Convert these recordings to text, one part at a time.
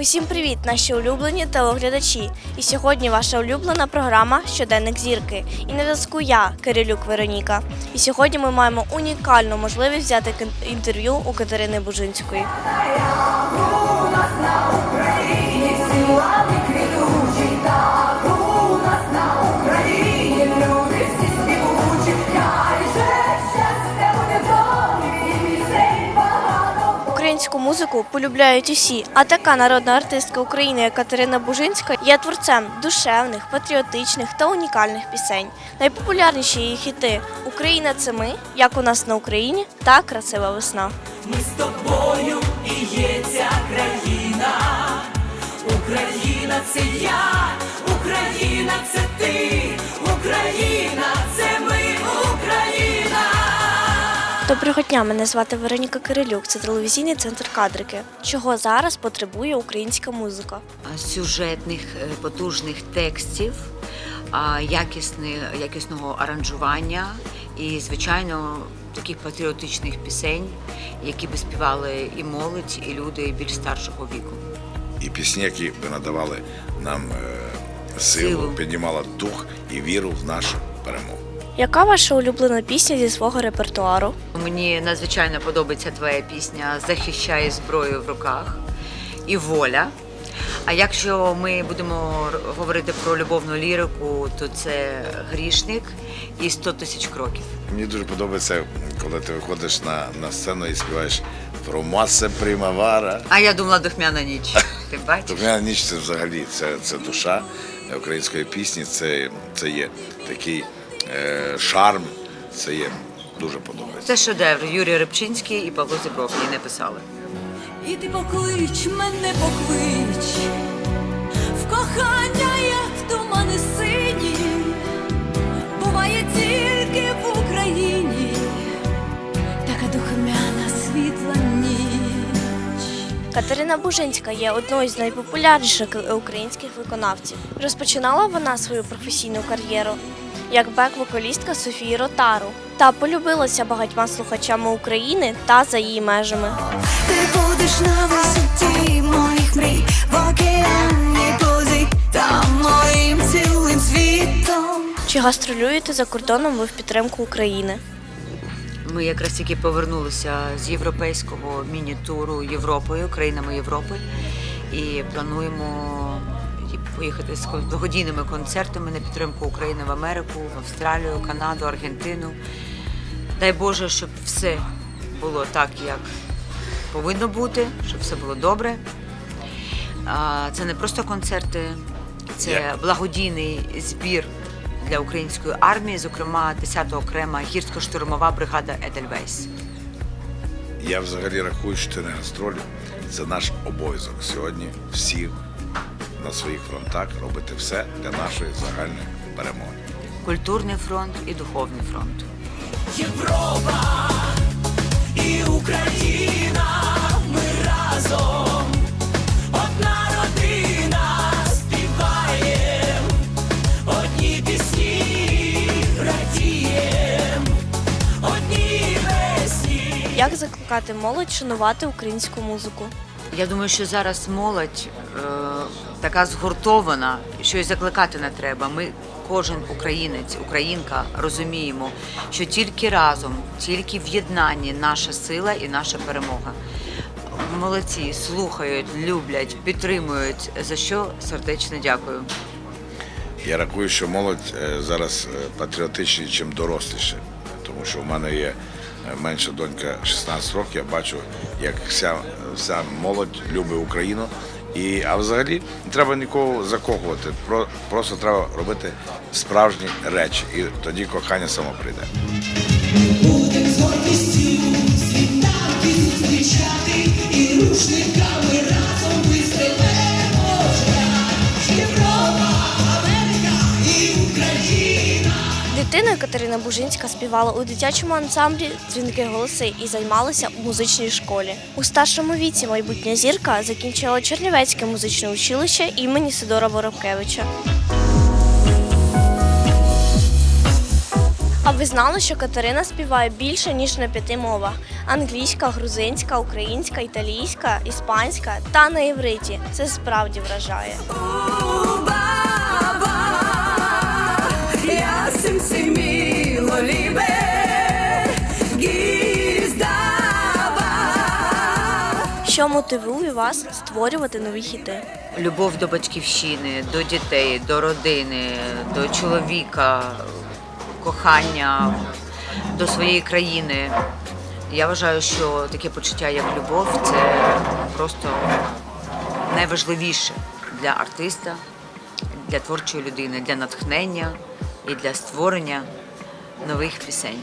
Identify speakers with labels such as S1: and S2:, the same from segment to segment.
S1: Усім привіт, наші улюблені телеглядачі. І сьогодні ваша улюблена програма Щоденник зірки. І на зв'язку я, Кирилюк Вероніка. І сьогодні ми маємо унікальну можливість взяти інтерв'ю у Катерини Бужинської. Українську музику полюбляють усі, а така народна артистка України, Катерина Бужинська, є творцем душевних, патріотичних та унікальних пісень. Найпопулярніші її хіти Україна це ми, як у нас на Україні та красива весна.
S2: Ми з тобою і є ця країна. Україна це я, Україна це ти, Україна
S1: Доброго дня, мене звати Вероніка Кирилюк. Це телевізійний центр кадрики. Чого зараз потребує українська музика?
S3: сюжетних е, потужних текстів, якісного аранжування і, звичайно, таких патріотичних пісень, які би співали і молодь, і люди більш старшого віку.
S4: і пісні, які би надавали нам е, силу,
S3: Силу.
S4: піднімала дух і віру в нашу перемогу.
S1: Яка ваша улюблена пісня зі свого репертуару?
S3: Мені надзвичайно подобається твоя пісня Захищай зброю в руках і воля. А якщо ми будемо говорити про любовну лірику, то це грішник і 100 тисяч кроків.
S4: Мені дуже подобається, коли ти виходиш на, на сцену і співаєш про масе примавара.
S3: А я думала духмяна ніч. Ти бачиш?
S4: Тобто ніч це взагалі це, це душа української пісні, це, це є такий шарм, це є дуже подобається.
S3: Це шедевр. Юрій Рибчинський і Павло Зібровський її не писали.
S2: І ти поклич мене поклич, в кохання,
S1: Катерина Бужинська є одною з найпопулярніших українських виконавців. Розпочинала вона свою професійну кар'єру як бек-вокалістка Софії Ротару та полюбилася багатьма слухачами України та за її межами.
S5: Ти будеш на висоті моїх мрій, в океані позик, там моїм цілим світом.
S1: Чи гастролюєте за кордоном ви в підтримку України?
S3: Ми якраз тільки повернулися з європейського міні-туру Європою, країнами Європи, і плануємо поїхати з благодійними концертами на підтримку України в Америку, в Австралію, Канаду, Аргентину. Дай Боже, щоб все було так, як повинно бути, щоб все було добре. Це не просто концерти, це благодійний збір для української армії, зокрема 10-та окрема гірсько-штурмова бригада Едельвейс.
S4: Я взагалі рахую, що це не гастролі, це наш обов'язок сьогодні всі на своїх фронтах робити все для нашої загальної перемоги.
S3: Культурний фронт і духовний фронт.
S2: Європа і Україна,
S1: Як закликати молодь шанувати українську музику?
S3: Я думаю, що зараз молодь е, така згуртована, що й закликати не треба. Ми, кожен українець, українка, розуміємо, що тільки разом, тільки в єднанні наша сила і наша перемога. Молодці, слухають, люблять, підтримують. За що сердечно дякую.
S4: Я рахую, що молодь е, зараз е, патріотичні, чим доросліше. Тому що в мене є менша донька 16 років, я бачу, як вся, вся молодь любить Україну. І, а взагалі не треба нікого закохувати, про, просто треба робити справжні речі, і тоді кохання само прийде.
S2: Будем з гордістю світанки зустрічати і рушниками
S1: Дитиною Катерина Бужинська співала у дитячому ансамблі дзвінки голоси і займалася у музичній школі. У старшому віці майбутня зірка закінчила Чернівецьке музичне училище імені Сидора Воробкевича. А ви знали, що Катерина співає більше ніж на п'яти мовах: англійська, грузинська, українська, італійська, іспанська та на євриті. Це справді вражає. Мотивує вас створювати нові хіти?
S3: Любов до батьківщини, до дітей, до родини, до чоловіка, кохання до своєї країни. Я вважаю, що таке почуття, як любов, це просто найважливіше для артиста, для творчої людини, для натхнення і для створення нових пісень.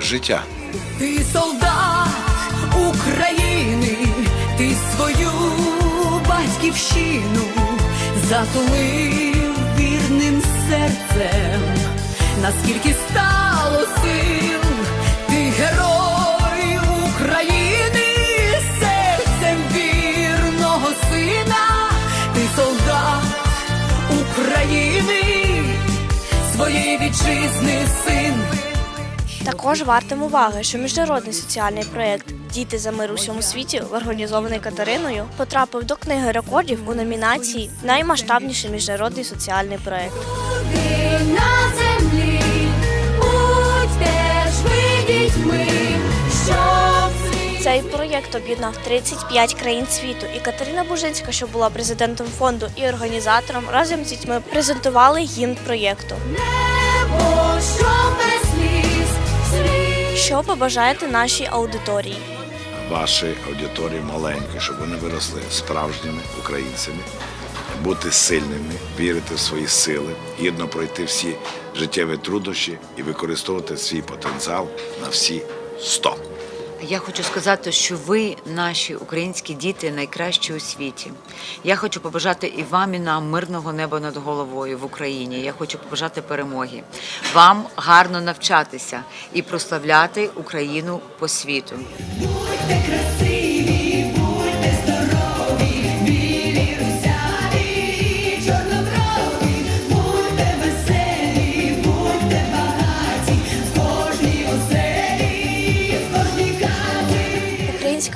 S4: Життя.
S2: Ти солдат України, ти свою батьківщину затулив вірним серцем, наскільки стало сил, ти герой України, серцем вірного сина, ти солдат України, своєї вітчизни син.
S1: Також вартим уваги, що міжнародний соціальний проєкт Діти за мир у всьому світі, організований Катериною, потрапив до книги рекордів у номінації Наймасштабніший міжнародний соціальний
S6: світ
S1: Цей проєкт об'єднав 35 країн світу, і Катерина Бужинська, що була президентом фонду і організатором, разом з дітьми презентували гімн проєкту.
S6: небо, що без сліз, сліз.
S1: Що побажаєте нашій аудиторії?
S4: Ваші аудиторії маленькі, щоб вони виросли справжніми українцями, бути сильними, вірити в свої сили, гідно пройти всі життєві труднощі і використовувати свій потенціал на всі 100.
S3: Я хочу сказати, що ви, наші українські діти, найкращі у світі. Я хочу побажати і вам, і нам мирного неба над головою в Україні. Я хочу побажати перемоги. Вам гарно навчатися і прославляти Україну по світу.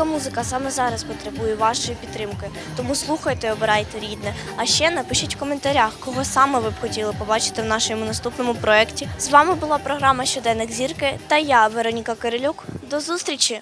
S1: Українська музика саме зараз потребує вашої підтримки, тому слухайте, обирайте рідне. А ще напишіть в коментарях, кого саме ви б хотіли побачити в нашому наступному проєкті. З вами була програма Щоденник зірки та я, Вероніка Кирилюк. До зустрічі!